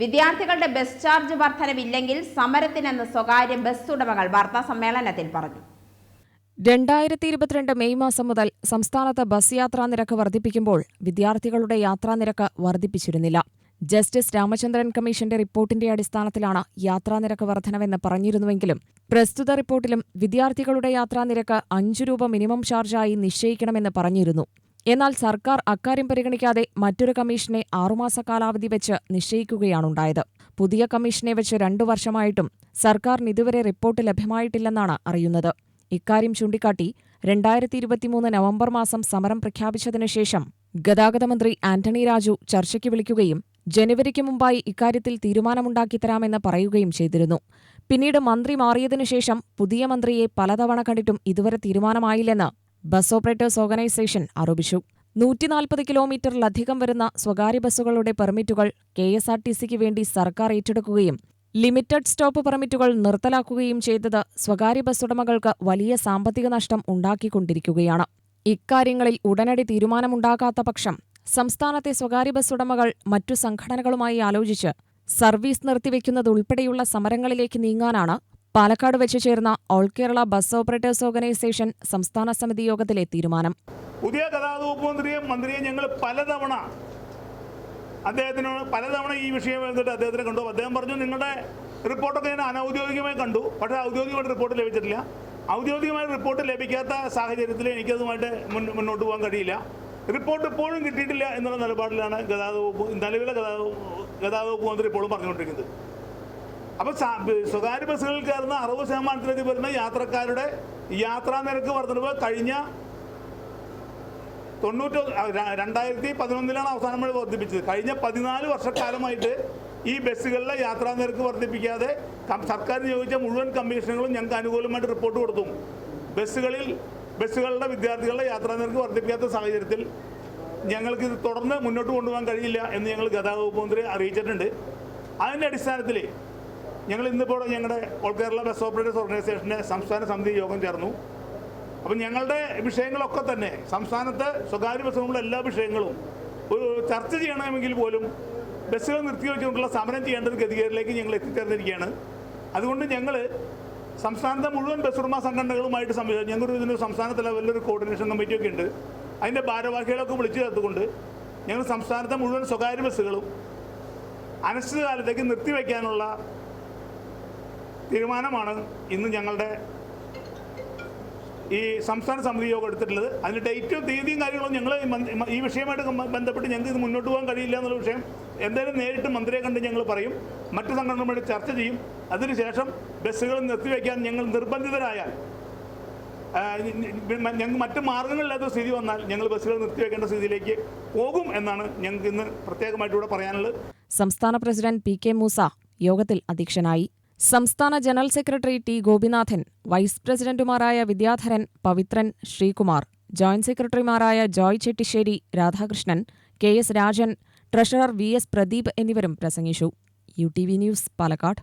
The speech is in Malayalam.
വിദ്യാർത്ഥികളുടെ ബസ് ചാർജ് വർധനവില്ലെങ്കിൽ സമരത്തിനെന്ന് സ്വകാര്യ ബസ് ഉടമകൾ വാർത്താ സമ്മേളനത്തിൽ പറഞ്ഞു. രണ്ടായിരത്തി ഇരുപത്തിരണ്ട് മെയ് മാസം മുതൽ സംസ്ഥാനത്ത് ബസ് യാത്രാ നിരക്ക് വർദ്ധിപ്പിക്കുമ്പോൾ വിദ്യാർത്ഥികളുടെ യാത്രാനിരക്ക് വർദ്ധിപ്പിച്ചിരുന്നില്ല ജസ്റ്റിസ് രാമചന്ദ്രൻ കമ്മീഷന്റെ റിപ്പോർട്ടിന്റെ അടിസ്ഥാനത്തിലാണ് യാത്രാനിരക്ക് വർധനവെന്ന് പറഞ്ഞിരുന്നുവെങ്കിലും പ്രസ്തുത റിപ്പോർട്ടിലും വിദ്യാർത്ഥികളുടെ യാത്രാനിരക്ക് അഞ്ചു രൂപ മിനിമം ചാർജായി നിശ്ചയിക്കണമെന്ന് പറഞ്ഞിരുന്നു. എന്നാൽ സർക്കാർ അക്കാര്യം പരിഗണിക്കാതെ മറ്റൊരു കമ്മീഷനെ ആറുമാസ കാലാവധി വെച്ച് നിശ്ചയിക്കുകയാണുണ്ടായത്. പുതിയ കമ്മീഷനെ വെച്ച് രണ്ടു വർഷമായിട്ടും സർക്കാരിന് ഇതുവരെ റിപ്പോർട്ട് ലഭ്യമായിട്ടില്ലെന്നാണ് അറിയുന്നത്. ഇക്കാര്യം ചൂണ്ടിക്കാട്ടി രണ്ടായിരത്തി ഇരുപത്തിമൂന്ന് നവംബർ മാസം സമരം പ്രഖ്യാപിച്ചതിനു ശേഷം ഗതാഗത മന്ത്രി ആന്റണി രാജു ചർച്ചയ്ക്ക് വിളിക്കുകയും ജനുവരിക്ക് മുമ്പായി ഇക്കാര്യത്തിൽ തീരുമാനമുണ്ടാക്കിത്തരാമെന്ന് പറയുകയും ചെയ്തിരുന്നു. പിന്നീട് മന്ത്രി മാറിയതിനുശേഷം പുതിയ മന്ത്രിയെ പലതവണ കണ്ടിട്ടും ഇതുവരെ തീരുമാനമായില്ലെന്ന് ബസ് ഓപ്പറേറ്റേഴ്സ് ഓർഗനൈസേഷൻ ആരോപിച്ചു. നൂറ്റിനാൽപ്പത് കിലോമീറ്ററിലധികം വരുന്ന സ്വകാര്യ ബസ്സുകളുടെ പെർമിറ്റുകൾ കെ എസ് ആർ ടി സിക്ക് വേണ്ടി സർക്കാർ ഏറ്റെടുക്കുകയും ലിമിറ്റഡ് സ്റ്റോപ്പ് പെർമിറ്റുകൾ നിർത്തലാക്കുകയും ചെയ്തത് സ്വകാര്യ ബസ് ഉടമകൾക്ക് വലിയ സാമ്പത്തിക നഷ്ടം ഉണ്ടാക്കിക്കൊണ്ടിരിക്കുകയാണ്. ഇക്കാര്യങ്ങളിൽ ഉടനടി തീരുമാനമുണ്ടാകാത്ത പക്ഷം സംസ്ഥാനത്തെ സ്വകാര്യ ബസ് ഉടമകൾ മറ്റു സംഘടനകളുമായി ആലോചിച്ച് സർവീസ് നിർത്തിവെക്കുന്നതുൾപ്പെടെയുള്ള സമരങ്ങളിലേക്ക് നീങ്ങാനാണ് പാലക്കാട് വെച്ച് ചേർന്ന all Kerala bus operators organisation സംസ്ഥാന സമിതി യോഗത്തിലെ തീരുമാനം. പുതിയ ഗതാഗത വകുപ്പ് മന്ത്രിയും മന്ത്രിയെ ഞങ്ങൾ പലതവണ അദ്ദേഹത്തിനോട് പലതവണ ഈ വിഷയം എഴുതിട്ട് അദ്ദേഹത്തിനെ കണ്ടു. അദ്ദേഹം പറഞ്ഞു നിങ്ങളുടെ റിപ്പോർട്ടൊക്കെ ഞാൻ അനൗദ്യോഗികമായി കണ്ടു. പക്ഷേ ഔദ്യോഗികമായിട്ട് റിപ്പോർട്ട് ലഭിച്ചിട്ടില്ല. ഔദ്യോഗികമായ റിപ്പോർട്ട് ലഭിക്കാത്ത സാഹചര്യത്തിൽ എനിക്കതുമായിട്ട് മുന്നോട്ട് പോകാൻ കഴിയില്ല. റിപ്പോർട്ട് ഇപ്പോഴും കിട്ടിയിട്ടില്ല എന്നുള്ള നിലപാടിലാണ് ഗതാഗത വകുപ്പ് നിലവിലെ ഗതാഗത വകുപ്പ് മന്ത്രി ഇപ്പോഴും പറഞ്ഞുകൊണ്ടിരിക്കുന്നത്. അപ്പോൾ സ്വകാര്യ ബസ്സുകളിൽ കയറുന്ന അറുപത് ശതമാനത്തിലേക്ക് വരുന്ന യാത്രക്കാരുടെ യാത്രാ നിരക്ക് വർധനവ് കഴിഞ്ഞ തൊണ്ണൂറ്റി രണ്ടായിരത്തി പതിനൊന്നിലാണ് അവസാനം വഴി വർദ്ധിപ്പിച്ചത്. കഴിഞ്ഞ പതിനാല് വർഷക്കാലമായിട്ട് ഈ ബസ്സുകളിലെ യാത്രാ നിരക്ക് വർദ്ധിപ്പിക്കാതെ സർക്കാർ നിയോഗിച്ച മുഴുവൻ കമ്മീഷനുകളും ഞങ്ങൾക്ക് അനുകൂലമായിട്ട് റിപ്പോർട്ട് കൊടുത്തു. ബസ്സുകളിൽ ബസ്സുകളുടെ വിദ്യാർത്ഥികളുടെ യാത്രാ നിരക്ക് വർദ്ധിപ്പിക്കാത്ത സാഹചര്യത്തിൽ ഞങ്ങൾക്ക് ഇത് തുടർന്ന് മുന്നോട്ട് കൊണ്ടുപോകാൻ കഴിയില്ല എന്ന് ഞങ്ങൾ ഗതാഗത വകുപ്പ് മന്ത്രി അറിയിച്ചിട്ടുണ്ട്. അതിന്റെ അടിസ്ഥാനത്തിൽ ഞങ്ങൾ ഇന്നിപ്പോൾ ഞങ്ങളുടെ ഓൾ കേരള ബസ് ഓപ്പറേറ്റേഴ്സ് ഓർഗനൈസേഷന്റെ സംസ്ഥാന സമിതി യോഗം ചേർന്നു. അപ്പം ഞങ്ങളുടെ വിഷയങ്ങളൊക്കെ തന്നെ സംസ്ഥാനത്ത് സ്വകാര്യ ബസ്സുകളുടെ എല്ലാ വിഷയങ്ങളും ഒരു ചർച്ച ചെയ്യണമെങ്കിൽ പോലും ബസ്സുകൾ നിർത്തിവെച്ചുകൊണ്ടുള്ള സമരം ചെയ്യേണ്ട ഒരു ഗതികേടിലേക്ക് ഞങ്ങൾ എത്തിച്ചേർന്നിരിക്കുകയാണ്. അതുകൊണ്ട് ഞങ്ങൾ സംസ്ഥാനത്തെ മുഴുവൻ ബസ് ഉടമ സംഘടനകളുമായിട്ട് സംവിധാനം ഞങ്ങൾക്ക് ഇതിന് സംസ്ഥാനത്തെ ലെവലിലൊരു കോർഡിനേഷൻ കമ്മിറ്റിയൊക്കെ ഉണ്ട്. അതിന്റെ ഭാരവാഹികളൊക്കെ വിളിച്ചു ചേർത്തുകൊണ്ട് ഞങ്ങൾ സംസ്ഥാനത്തെ മുഴുവൻ സ്വകാര്യ ബസ്സുകളും അനിശ്ചിതകാലത്തേക്ക് നിർത്തിവെക്കാനുള്ള തീരുമാനമാണ് ഇന്ന് ഞങ്ങളുടെ ഈ സംസ്ഥാന സമിതി യോഗം എടുത്തിട്ടുള്ളത്. അതിന് ഡേറ്റും തീയതിയും കാര്യങ്ങളും ഞങ്ങൾ ഈ വിഷയമായിട്ട് ബന്ധപ്പെട്ട് ഞങ്ങൾക്ക് ഇത് മുന്നോട്ട് പോകാൻ കഴിയില്ല എന്നുള്ള വിഷയം എന്തായാലും നേരിട്ട് മന്ത്രിയെ കണ്ട് ഞങ്ങൾ പറയും. മറ്റു സംഘടനകളുമായിട്ട് ചർച്ച ചെയ്യും. അതിനുശേഷം ബസ്സുകൾ നിർത്തിവെക്കാൻ ഞങ്ങൾ നിർബന്ധിതരായാൽ ഞങ്ങൾ ഞങ്ങൾക്ക് മറ്റു മാർഗങ്ങളില്ലാത്ത സ്ഥിതി വന്നാൽ ഞങ്ങൾ ബസ്സുകൾ നിർത്തിവെക്കേണ്ട സ്ഥിതിയിലേക്ക് പോകും എന്നാണ് ഞങ്ങൾക്ക് ഇന്ന് പ്രത്യേകമായിട്ട് ഇവിടെ പറയാനുള്ളത്. സംസ്ഥാന പ്രസിഡന്റ് പി കെ മൂസ യോഗത്തിൽ അധ്യക്ഷനായി. സംസ്ഥാന general secretary T Gopinathan vice പ്രസിഡന്റുമാരായ വിദ്യാധരൻ പവിത്രൻ ശ്രീകുമാർ ജോയിന്റ് സെക്രട്ടറിമാരായ Joy Chettissery Radhakrishnan K S Rajan treasurer V S Pradeep എന്നിവരും പ്രസംഗിച്ചു. U T V news Palakkad.